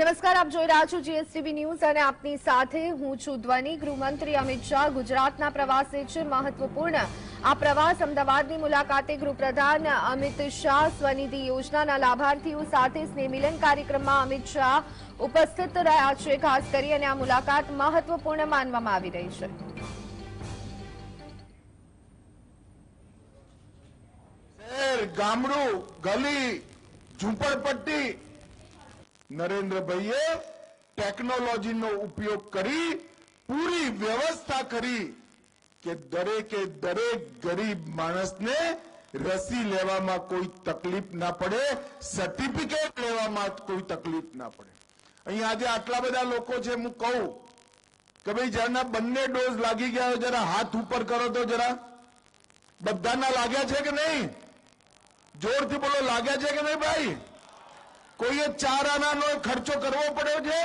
નમસ્કાર, આપ જોઈ રહ્યા છો જીએસટીવી ન્યૂઝ અને આપની સાથે હું છું ધ્વની. ગૃહમંત્રી અમિત શાહ ગુજરાતના પ્રવાસે છે. મહત્વપૂર્ણ. આ પ્રવાસ અમદાવાદની મુલાકાતે ગૃહપ્રધાન અમિત શાહ સ્વનિધિ યોજનાના લાભાર્થીઓ સાથે સ્નેહમિલન કાર્યક્રમમાં અમિત શાહ ઉપસ્થિત રહ્યા છે. ખાસ કરી અને આ મુલાકાત મહત્વપૂર્ણ માનવામાં આવી રહી છે. ગામડું ગલી ઝૂંપડપટ્ટી નરેન્દ્રભાઈએ ટેકનોલોજીનો ઉપયોગ કરી, પૂરી વ્યવસ્થા કરી કે દરેકે દરેક ગરીબ માણસને રસી લેવામાં કોઈ તકલીફ ના પડે સર્ટિફિકેટ લેવામાં કોઈ તકલીફ ના પડે. અહીં આજે આટલા બધા લોકો છે, હું કહું કે ભાઈ, જેના બંને ડોઝ લાગી ગયા જરા હાથ ઉપર કરો તો જરા. બધાના લાગ્યા છે કે નહીં? જોરથી બોલો, લાગ્યા છે કે નહીં ભાઈ? કોઈએ ચાર આનાનો ખર્ચો કરવો પડ્યો છે?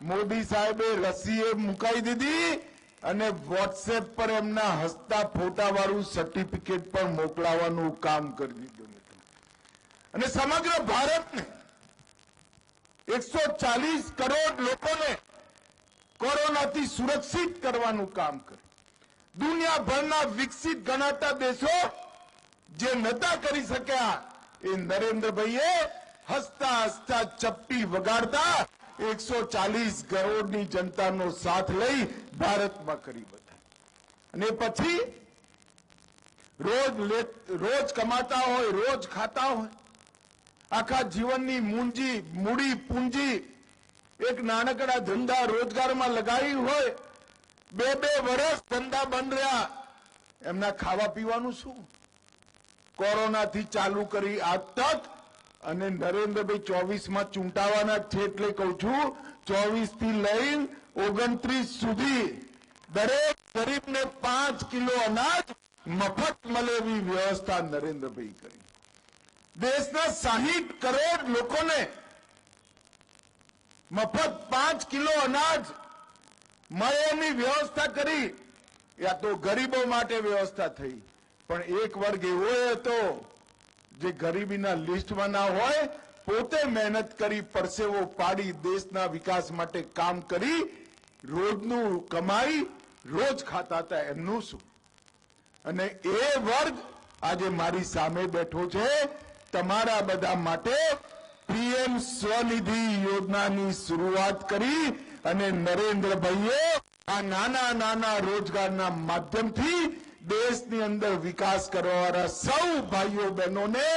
મોદી સાહેબે રસીએ મુકાઈ દીધી અને વોટ્સએપ પર એમના હસતા ફોટા વાળું સર્ટિફિકેટ પણ મોકલાવાનું કામ કરી દીધું અને સમગ્ર ભારતને એકસો ચાલીસ કરોડ લોકોને કોરોનાથી સુરક્ષિત કરવાનું કામ કર્યું. દુનિયાભરના વિકસિત ગણાતા દેશો જે નતા કરી શક્યા એ નરેન્દ્રભાઈએ હસતા હસતા ચપ્પી વગાડતા એકસો ચાલીસ કરોડની જનતાનો સાથ લઈ ભારતમાં કરી બધા. અને પછી રોજ રોજ કમાતા હોય, રોજ ખાતા હોય. આખા જીવનની મૂંજી, મૂડી, પૂંજી એક નાનકડા ધંધા રોજગારમાં લગાવી હોય. બે બે વર્ષ ધંધા બંધ રહ્યા. એમના ખાવા પીવાનું શું? કોરોનાથી ચાલુ કરી આ તક અને નરેન્દ્રભાઈ ચોવીસમાં ચૂંટાવાના છે એટલે કહું છું ચોવીસથી લઈ ઓગણત્રીસ સુધી દરેક ગરીબને પાંચ કિલો અનાજ મફત મળે એવી વ્યવસ્થા નરેન્દ્રભાઈ કરી. દેશના સાહીઠ કરોડ લોકોને મફત પાંચ કિલો અનાજ મળે એની વ્યવસ્થા કરી. યા તો ગરીબો માટે વ્યવસ્થા થઈ. પણ એક વર્ગ એવો હતો જે ગરીબીના લિસ્ટમાં ના હોય, પોતે મહેનત કરી પરસેવો પાડી દેશના વિકાસ માટે કામ કરી, રોજનું કમાઈ, રોજ ખાતા હતા એમનું શું? અને એ વર્ગ આજે મારી સામે બેઠો છે, તમારા બધા માટે પીએમ સ્વનિધિ યોજનાની શરૂઆત કરી અને નરેન્દ્રભાઈએ આ નાના નાના રોજગારના માધ્યમથી દેશની અંદર વિકાસ કરવાવાળા સૌ ભાઈઓ બહેનોને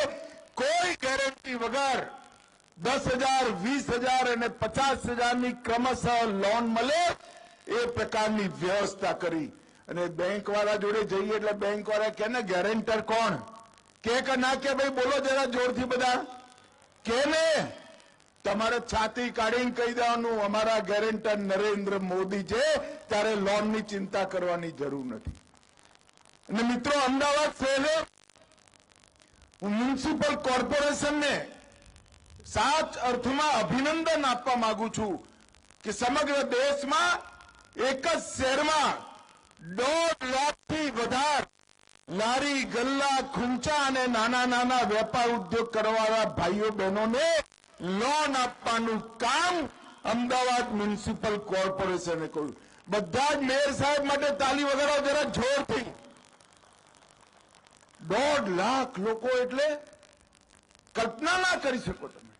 કોઈ ગેરંટી વગર દસ હજાર, વીસ હજાર અને પચાસ હજારની ક્રમશઃ લોન મળે એ પ્રકારની વ્યવસ્થા કરી. અને બેંક વાળા જોડે જઈએ એટલે બેંક વાળા કે ગેરેન્ટર કોણ? કે ના કે, ભાઈ બોલો જરા જોરથી બધા. કે તમારે છાતી કાઢીને કહી દેવાનું, અમારા ગેરેન્ટર નરેન્દ્ર મોદી છે, ત્યારે લોનની ચિંતા કરવાની જરૂર નથી. અને મિત્રો, અમદાવાદ શહેર મ્યુનિસિપલ કોર્પોરેશનને સાચ અર્થમાં અભિનંદન આપવા માંગુ છું કે સમગ્ર દેશમાં એક જ શહેરમાં દોઢ લાખથી વધારે લારી ગલ્લા, ખૂંચા અને નાના નાના વેપાર ઉદ્યોગ કરવાવાળા ભાઈઓ, બહેનોને લોન આપવાનું કામ અમદાવાદ મ્યુનિસિપલ કોર્પોરેશને કર્યું. બધા જ મેયર સાહેબ માટે તાલી વગાડો, જરા જોરથી. દોઢ લાખ લોકો એટલે કલ્પના ના કરી શકો તમે.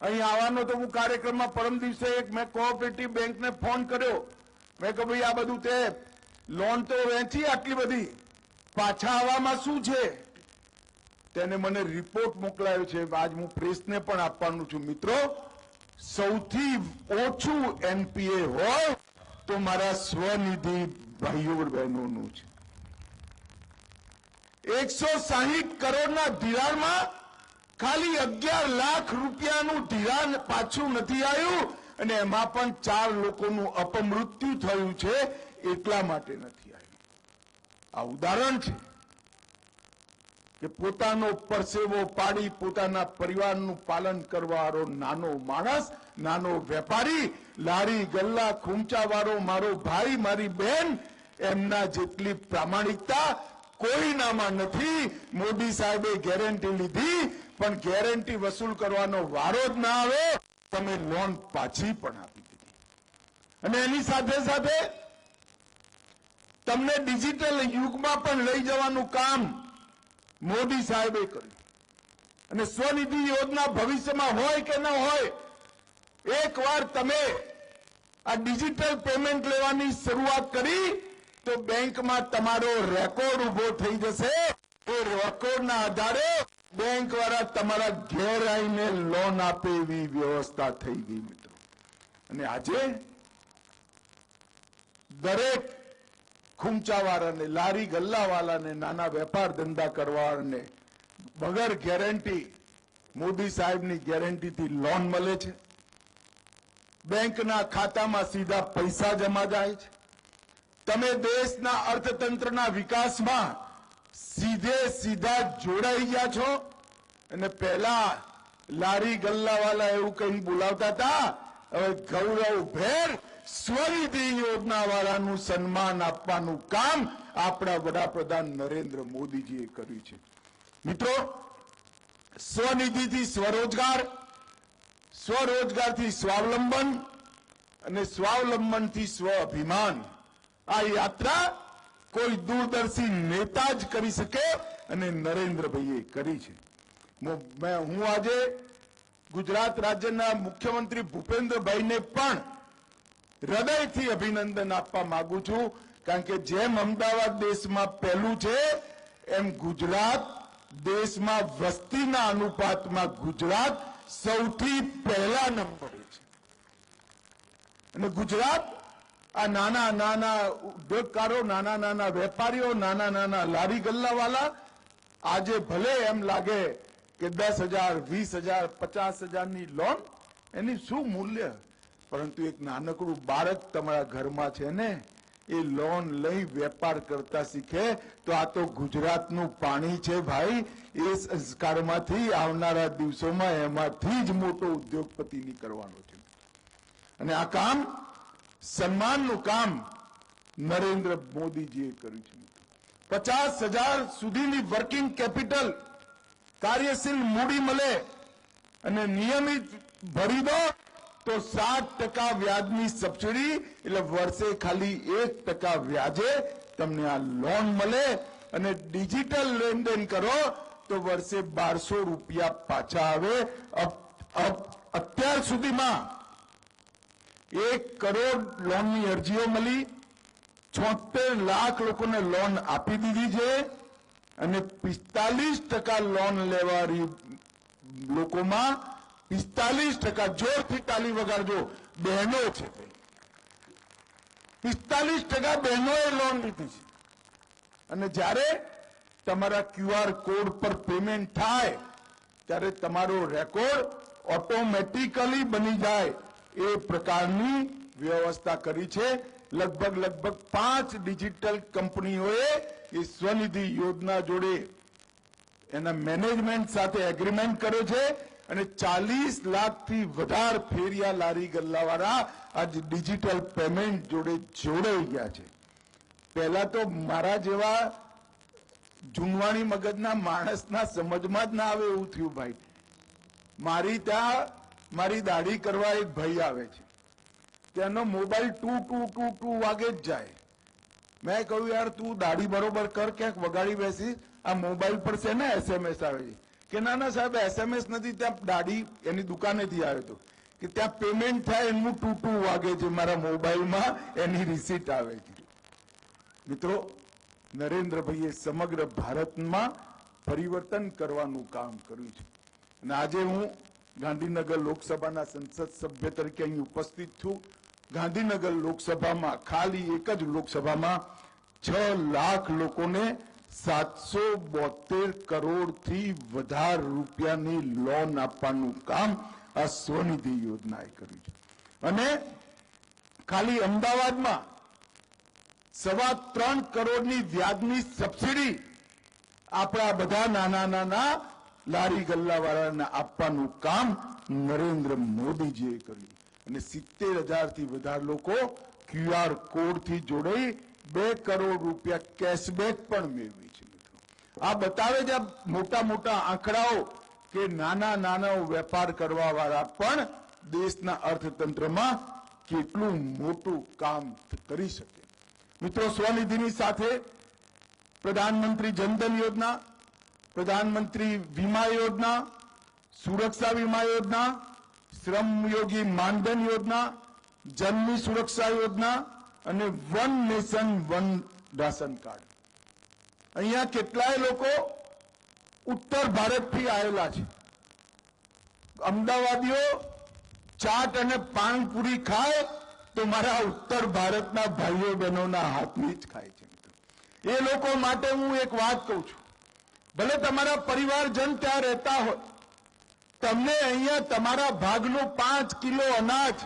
અહીં આવવાનો તો હું કાર્યક્રમમાં પરમ દિવસે એક મેં કોઓપરેટિવ બેંકને ફોન કર્યો. મેં કહ્યું, ભાઈ આ બધું તે લોન તો વેચી આટલી બધી. પાછા આવવામાં શું છે? તેને મને રિપોર્ટ મોકલાયો છે. આજ હું પ્રેસને પણ આપવાનું છું. મિત્રો, સૌથી ઓછું એનપીએ હોય તો મારા સ્વનિધિ ભાઈઓ બહેનોનું છે. એકસો સાહીઠ કરોડના ધિરાણમાં ખાલી અગિયાર લાખ રૂપિયાનું ધિરાણ પાછું નથી આવ્યું અને એમાં પણ ચાર લોકોનું અપમૃત્યુ થયું છે, એટલા માટે નથી આવ્યું. આ ઉદાહરણ છે કે પોતાનો પરસેવો પાડી પોતાના પરિવારનું પાલન કરવાવાળો નાનો માણસ, નાનો વેપારી, લારી, ગલ્લા ખૂમચાવાળો મારો ભાઈ, મારી બહેન એમના જેટલી પ્રામાણિકતા કોઈનામાં નથી. મોદી સાહેબે ગેરંટી લીધી, પણ ગેરંટી વસૂલ કરવાનો વારો જ ના આવે, તમે લોન પાછી પણ આપી દીધી. અને એની સાથે સાથે તમને ડિજિટલ યુગમાં પણ લઈ જવાનું કામ મોદી સાહેબે કર્યું. અને સ્વનિધિ યોજના ભવિષ્યમાં હોય કે ન હોય એકવાર તમે આ ડિજિટલ પેમેન્ટ લેવાની શરૂઆત કરી તો બેંકમાં તમારો રેકોર્ડ ઊભો થઈ જશે. એ રેકોર્ડના આધારે બેંક વાળા તમારા ઘેર આવીને લોન આપે એવી વ્યવસ્થા થઈ ગઈ મિત્રો. અને આજે દરેક ખૂંચાવાળાને, લારી ગલ્લાવાળાને, નાના વેપાર ધંધા કરવાને વગર ગેરંટી મોદી સાહેબની ગેરંટીથી લોન મળે છે. બેંકના ખાતામાં સીધા પૈસા જમા જાય છે. તમે દેશના અર્થતંત્રના વિકાસમાં સીધે સીધા જોડાઈ ગયા છો? અને પહેલા લારી ગલ્લાવાલા એવું કહી બોલાવતા હતા? હવે ગૌરવ ભેર સ્વનિધિ યોજના વાળાનું સન્માન આપવાનું કામ આપણા વડાપ્રધાન નરેન્દ્ર મોદીજીએ કર્યું છે. મિત્રો, સ્વનિધિથી સ્વરોજગાર, સ્વરોજગારથી સ્વાવલંબન અને સ્વાવલંબનથી સ્વ અભિમાન આ યાત્રા કોઈ દૂરદર્શી નેતા જ કરી શકે અને નરેન્દ્રભાઈએ કરી છે. હું આજે ગુજરાત રાજ્યના મુખ્યમંત્રી ભૂપેન્દ્રભાઈને પણ હૃદયથી અભિનંદન આપવા માંગુ છું, કારણ કે જેમ અમદાવાદ દેશમાં પહેલું છે, એમ ગુજરાત દેશમાં વસ્તીના અનુપાતમાં ગુજરાત સૌથી પહેલા નંબરે છે. અને ગુજરાત આ નાના નાના ઉદ્યોગકારો, નાના નાના વેપારીઓ, નાના નાના લારી ગલ્લાવાલા, આજે ભલે એમ લાગે કે દસ હજાર, વીસ હજાર, પચાસ હજારની લોન એની શું મૂલ્ય? પરંતુ એક નાનકડું બાળક તમારા ઘરમાં છે ને, એ લોન લઈ વેપાર કરતા શીખે, તો આ તો ગુજરાતનું પાણી છે ભાઈ. એ સંસ્કારમાંથી આવનારા દિવસોમાં એમાંથી જ મોટો ઉદ્યોગપતિ નીકળવાનો છે. અને આ કામ સન્માનનું કામ નરેન્દ્ર મોદીજીએ કર્યું છે. પચાસ હજાર સુધીની વર્કિંગ કેપિટલ કાર્યશીલ મૂડી મળે અને નિયમિત ભરી દો તો સાત ટકા વ્યાજની સબસિડી એટલે વર્ષે ખાલી એક ટકા વ્યાજે તમને આ લોન મળે અને ડિજિટલ લેનદેન કરો તો વર્ષે બારસો રૂપિયા પાછા આવે. અત્યાર સુધીમાં એક કરોડ લોનની અરજીઓ મળી. છોતેર લાખ લોકોને લોન આપી દીધી છે અને પિસ્તાલીસ ટકા લોન લેવારી લોકોમાં પિસ્તાલીસ ટકા જોરથી તાલી વગાડજો. બહેનો છે. પિસ્તાલીસ ટકા બહેનોએ લોન લીધી છે. અને જ્યારે તમારા ક્યુઆર કોડ પર પેમેન્ટ થાય, ત્યારે તમારો રેકોર્ડ ઓટોમેટિકલી બની જાય. એ પ્રકારની વ્યવસ્થા કરી છે. લગભગ લગભગ પાંચ ડિજિટલ કંપનીઓએ એ સ્વનિધિ યોજના જોડે એના મેનેજમેન્ટ સાથે એગ્રીમેન્ટ કર્યો છે અને ચાલીસ લાખથી વધારે ફેરિયા લારી ગલ્લાવાળા આજ ડિજિટલ પેમેન્ટ જોડે જોડાઈ ગયા છે. પહેલા તો મારા જેવા જુનવાણી મગજના માણસના સમજમાં જ ના આવે એવું થયું ભાઈ. મારી ત્યાં મારી દાઢી કરવા એક ભાઈ આવે છે. તેનો મોબાઈલ ટુ ટુ ટુ ટુ વાગે જ જાય. મેં કહ્યું, યાર, તું દાઢી બરોબર કર, ક્યાંક વગાડી બેસી આ મોબાઈલ પર છે ને એસએમએસ આવે છે. કે ના ના સાહેબ એસએમએસ નથી, ત્યાં દાઢી એની દુકાનેથી આવ્યો હતો કે ત્યાં પેમેન્ટ થાય એનું ટુ ટુ વાગે છે મારા મોબાઈલમાં, એની રિસીટ આવે છે. મિત્રો, નરેન્દ્રભાઈએ સમગ્ર ભારતમાં પરિવર્તન કરવાનું કામ કર્યું છે. અને આજે હું ગાંધીનગર લોકસભાના સંસદ સભ્ય તરીકે અહીં ઉપસ્થિત છું. ગાંધીનગર લોકસભામાં ખાલી એક જ લોકસભામાં છ લાખ લોકોને સાતસો બોતેર કરોડથી વધારે રૂપિયાની લોન આપવાનું કામ આ સ્વનિધિ યોજનાએ કર્યું છે. અને ખાલી અમદાવાદમાં સવા ત્રણ કરોડની વ્યાજની સબસિડી આપણા બધા નાના નાના લારી ગલ્લાવાળાને આપવાનું કામ નરેન્દ્ર મોદીજીએ કર્યું. અને સિત્તેર હજારથી વધારે લોકો ક્યુઆર કોડથી જોડાઈ બે કરોડ રૂપિયા કેશબેક પણ મેળવી છે મિત્રો. આ બતાવે છે મોટા મોટા આંકડાઓ કે નાના નાના વેપાર કરવા વાળા પણ દેશના અર્થતંત્રમાં કેટલું મોટું કામ કરી શકે. મિત્રો સ્વનિધિની સાથે પ્રધાનમંત્રી જનધન યોજના પ્રધાનમંત્રી વીમા યોજના, સુરક્ષા વીમા યોજના શ્રમયોગી માનધન યોજના જન્મી સુરક્ષા યોજના અને one nation, one ration card. અહીંયા કેટલાય લોકો ઉત્તર ભારતથી આવેલા છે. અમદાવાદીઓ ચાટ અને પાનપુરી ખાય તો મારા ઉત્તર ભારતના ભાઈઓ બહેનોના હાથની જ ખાય છે. એ લોકો માટે હું એક વાત કહું છું. ભલે તમારા પરિવારજન ત્યાં રહેતા હોય, તમને અહીંયા તમારા ભાગનું પાંચ કિલો અનાજ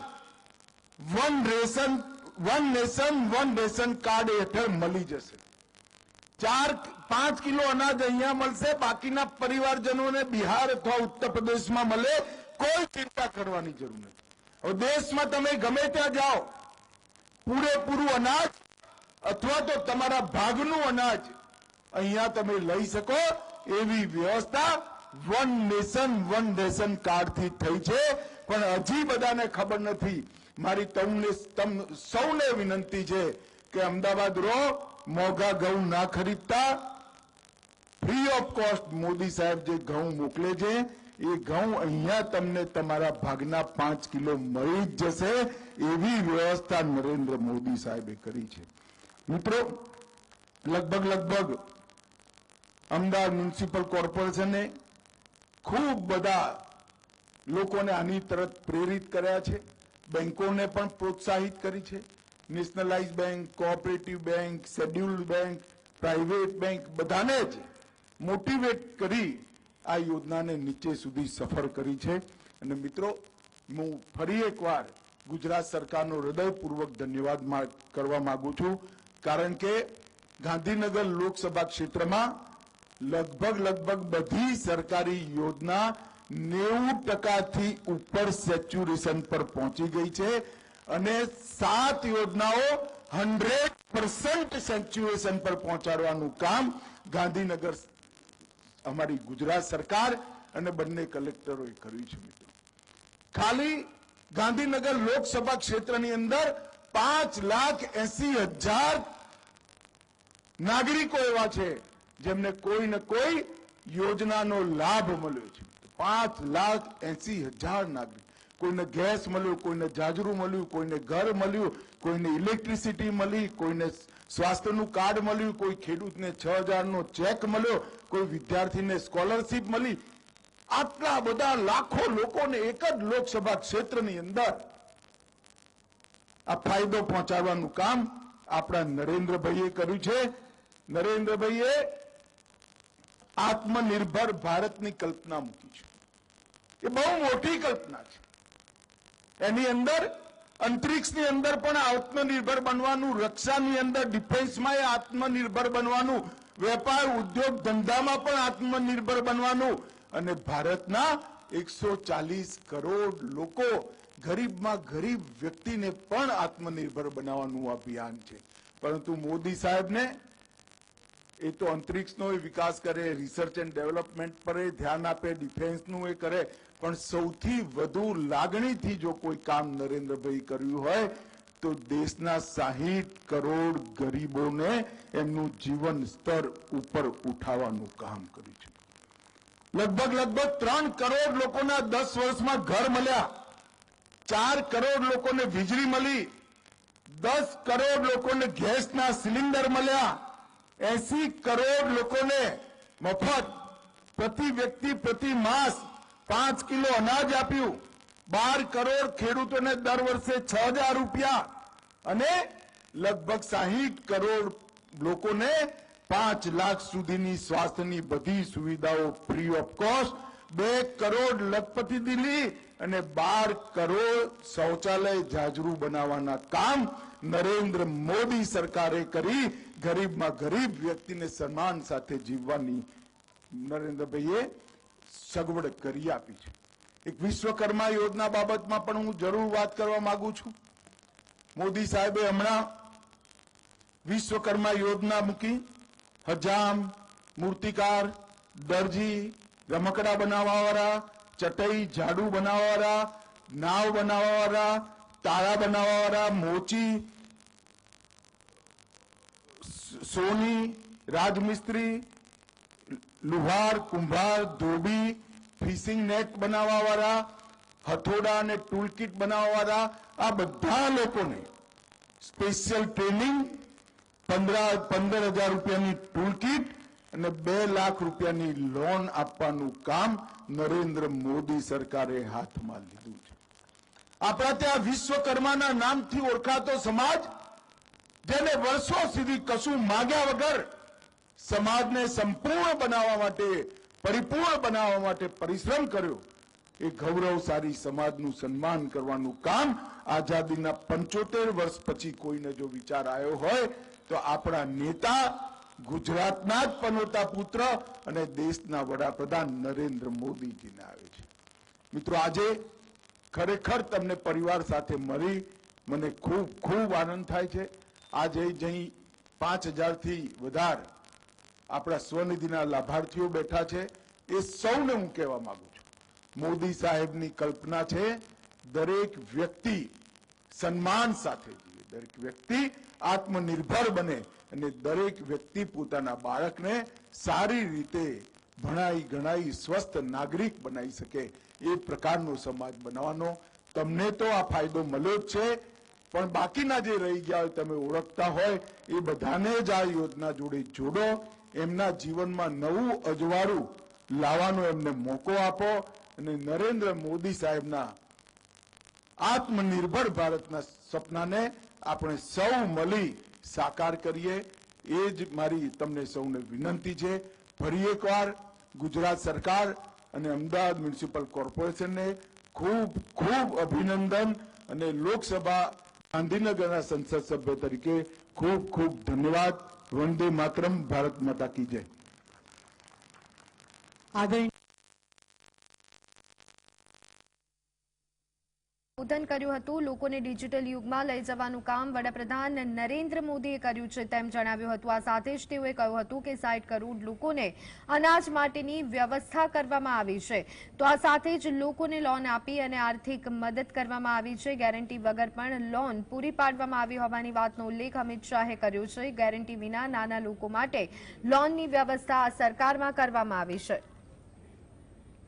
one ration one nation one ration card હેઠળ મળી જશે. ચાર, પાંચ કિલો અનાજ અહીંયા મળશે, બાકીના પરિવારજનોને બિહાર અથવા ઉત્તર પ્રદેશમાં મળે, કોઈ ચિંતા કરવાની જરૂર નથી. હવે દેશમાં તમે ગમે ત્યાં જાઓ, પૂરેપૂરું અનાજ, અથવા તો તમારા ભાગનું અનાજ અહીંયા તમે લઈ શકો એવી વ્યવસ્થા. વન નેશન વન રેશન કાર્ડથી થઈ છે. પણ હજી બધાને ખબર નથી. મારી તમને સૌને વિનંતી છે કે અમદાવાદ રો મોંઘા ઘઉં ના ખરીદતા. ફ્રી ઓફ કોસ્ટ મોદી સાહેબ જે ઘઉં મોકલે છે, એ ઘઉં અહીંયા તમને તમારા ભાગના પાંચ કિલો મળી જ જશે. એવી વ્યવસ્થા નરેન્દ્ર મોદી સાહેબે કરી છે. મિત્રો, લગભગ લગભગ અમદાવાદ મ્યુનિસિપલ કોર્પોરેશને ખૂબ બધા લોકોને આની તરફ પ્રેરિત કર્યા છે. બેંકોને પણ પ્રોત્સાહિત કરી છે. Nationalise bank, cooperative bank, scheduled bank, private bank બધાને જ મોટિવેટ કરી આ યોજનાને નીચે સુધી સફળ કરી છે. અને મિત્રો, હું ફરી એકવાર ગુજરાત સરકારનો હૃદયપૂર્વક ધન્યવાદ કરવા માંગુ છું. કારણ કે ગાંધીનગર લોકસભા ક્ષેત્રમાં લગભગ લગભગ બધી સરકારી યોજના નેવું ટકાથી ઉપર સેચ્યુરેશન પર પહોંચી ગઈ છે અને સાત યોજનાઓ હંડ્રેડ પર્સન્ટ સેચ્યુરેશન પર પહોંચાડવાનું કામ ગાંધીનગર અમારી ગુજરાત સરકાર અને બંને કલેક્ટરોએ કર્યું છે મિત્રો. ખાલી ગાંધીનગર લોકસભા ક્ષેત્રની અંદર પાંચ લાખ એસી હજાર નાગરિકો એવા છે જેમને કોઈ ને કોઈ યોજનાનો લાભ મળ્યો છે. પાંચ લાખ એસી હજાર નાગરિક. કોઈને ગેસ મળ્યું, કોઈને જાજરું મળ્યું, કોઈને ઘર મળ્યું, કોઈને ઇલેક્ટ્રિસિટી મળી, કોઈને સ્વાસ્થ્યનું કાર્ડ મળ્યું, કોઈ ખેડૂતને છ હજારનો ચેક મળ્યો, કોઈ વિદ્યાર્થીને સ્કોલરશીપ મળી. આટલા બધા લાખો લોકોને એક જ લોકસભા ક્ષેત્રની અંદર આ ફાયદો પહોંચાડવાનું કામ આપણા નરેન્દ્રભાઈએ કર્યું છે. નરેન્દ્રભાઈએ આત્મનિર્ભર ભારતની કલ્પના મૂકી છે. એ બહુ મોટી કલ્પના છે. એની અંદર, અંતરિક્ષની અંદર પણ આત્મનિર્ભર બનવાનું, રક્ષાની અંદર ડિફેન્સમાં આત્મનિર્ભર બનવાનું, વેપાર, ઉદ્યોગ ધંધામાં પણ આત્મનિર્ભર બનવાનું અને ભારતના એકસો કરોડ લોકો ગરીબમાં ગરીબ વ્યક્તિને પણ આત્મનિર્ભર બનાવવાનું અભિયાન છે. પરંતુ મોદી સાહેબને એ તો અંતરિક્ષનો એ વિકાસ કરે રિસર્ચ એન્ડ ડેવલપમેન્ટ પર ધ્યાન આપે ડિફેન્સનું એ કરે. પણ સૌથી વધુ લાગણીથી જો કોઈ કામ નરેન્દ્રભાઈ કર્યું હોય, તો દેશના સાહીઠ કરોડ ગરીબોને એમનું જીવન સ્તર ઉપર ઉઠાવવાનું કામ કર્યું છે. લગભગ લગભગ ત્રણ કરોડ લોકોના દસ વર્ષમાં ઘર મળ્યા. ચાર કરોડ લોકોને વીજળી મળી. દસ કરોડ લોકોને ગેસના સિલિન્ડર મળ્યા. એસી કરોડ લોકોને મફત પ્રતિ વ્યક્તિ, પ્રતિ માસ પાંચ કિલો અનાજ આપ્યું. બાર કરોડ ખેડૂતોને દર વર્ષે છ રૂપિયા અને લગભગ સાહીઠ કરોડ લોકોને પાંચ લાખ સુધીની સ્વાસ્થ્યની બધી સુવિધાઓ ફ્રી ઓફ કોસ્ટ બે કરોડ લખપતિ દિલ્હી અને બાર કરોડ શૌચાલય જાજરૂ બનાવવાના કામ નરેન્દ્ર મોદી સરકારે કરી. ગરીબમાં ગરીબ વ્યક્તિને સન્માન સાથે જીવવાની નરેન્દ્રભાઈએ સગવડ કરી આપી છે. એક વિશ્વકર્મા યોજના બાબતમાં પણ હું જરૂર વાત કરવા માંગુ છું. મોદી સાહેબે હમણાં વિશ્વકર્મા યોજના મૂકી હજામ, મૂર્તિકાર, દરજી, રમકડા બનાવવાવાળા, ચટઈ, ઝાડુ બનાવવાવાળા, નાવ બનાવવાવાળા, તાળા બનાવવાવાળા, મોચી સોની, રાજમિસ્ત્રી, લુહાર, કુંભાર, ધોબી, ફિશિંગ નેટ બનાવવાવાળા, હથોડા અને ટૂલકીટ બનાવવાવાળા, આ બધા લોકોને સ્પેશિયલ ટ્રેનિંગ, પંદર પંદર હજાર રૂપિયાની ટૂલકીટ અને બે લાખ રૂપિયાની લોન આપવાનું કામ નરેન્દ્ર મોદી સરકારે હાથમાં લીધું છે. આપણા ત્યાં વિશ્વકર્માના નામથી ઓળખાતો સમાજ જેને વર્ષો સુધી કશું માગ્યા વગર સમાજને સંપૂર્ણ બનાવવા માટે, પરિપૂર્ણ બનાવવા માટે પરિશ્રમ કર્યો. એ ગૌરવશાળી સમાજનું સન્માન કરવાનું કામ આઝાદીના પંચોતેર વર્ષ પછી કોઈને જો વિચાર આવ્યો હોય, તો આપણા નેતા, ગુજરાતના જ પનોતા પુત્ર અને દેશના વડાપ્રધાન નરેન્દ્ર મોદીજીને આવે છે. મિત્રો, આજે ખરેખર તમને પરિવાર સાથે મળી મને ખૂબ ખૂબ આનંદ થાય છે. આજે જઈ પાંચ હજારથી વધારે આપણા સ્વનિધિના લાભાર્થીઓ બેઠા છે. એ સૌને હું કહેવા માંગુ છું. મોદી સાહેબની કલ્પના છે, દરેક વ્યક્તિ સન્માન સાથે જીવે. દરેક વ્યક્તિ આત્મનિર્ભર બને અને દરેક વ્યક્તિ પોતાના બાળકને સારી રીતે ભણાઈ ગણાઈ સ્વસ્થ નાગરિક બનાવી શકે એ પ્રકારનો સમાજ બનાવવાનો. તમને તો આ ફાયદો મળ્યો જ છે. પણ બાકીના જે રહી ગયા તમે ઓળખતા હોય, એ બધાને જ આ યોજના જોડે જોડો. એમના જીવનમાં નવું અજવાળું લાવવાનો એમને મોકો આપો અને નરેન્દ્ર મોદી સાહેબના આત્મનિર્ભર ભારતના સપનાને આપણે સૌ મળી સાકાર કરીએ. એ જ મારી તમને સૌને વિનંતી છે. ફરી એકવાર ગુજરાત સરકાર અને અમદાવાદ મ્યુનિસિપલ કોર્પોરેશનને ખૂબ ખૂબ અભિનંદન અને લોકસભા ગાંધીનગરના સંસદ સભ્ય તરીકે ખૂબ ખૂબ ધન્યવાદ. વંદે માતરમ ભારત માતા કી જય. આદરણીય ઉદ્બોધન કર્યું હતું. લોકોને ડિજિટલ યુગમાં લઈ જવાનું કામ વડાપ્રધાન નરેન્દ્ર મોદીએ કર્યું છે તેમ જણાવ્યું હતું. આ સાથે જ તેઓએ કહ્યું હતું કે સાઠ કરોડ લોકોને અનાજ માટેની વ્યવસ્થા કરવામાં આવી છે. તો આ સાથે જ લોકોને લોન આપી અને આર્થિક મદદ કરવામાં આવી છે. ગેરંટી વગર પણ લોન પૂરી પાડવામાં આવી હોવાની વાતનો ઉલ્લેખ અમિત શાહે કર્યો છે. ગેરંટી વિના નાના લોકો માટે લોનની વ્યવસ્થા સરકારમાં કરવામાં આવી છે.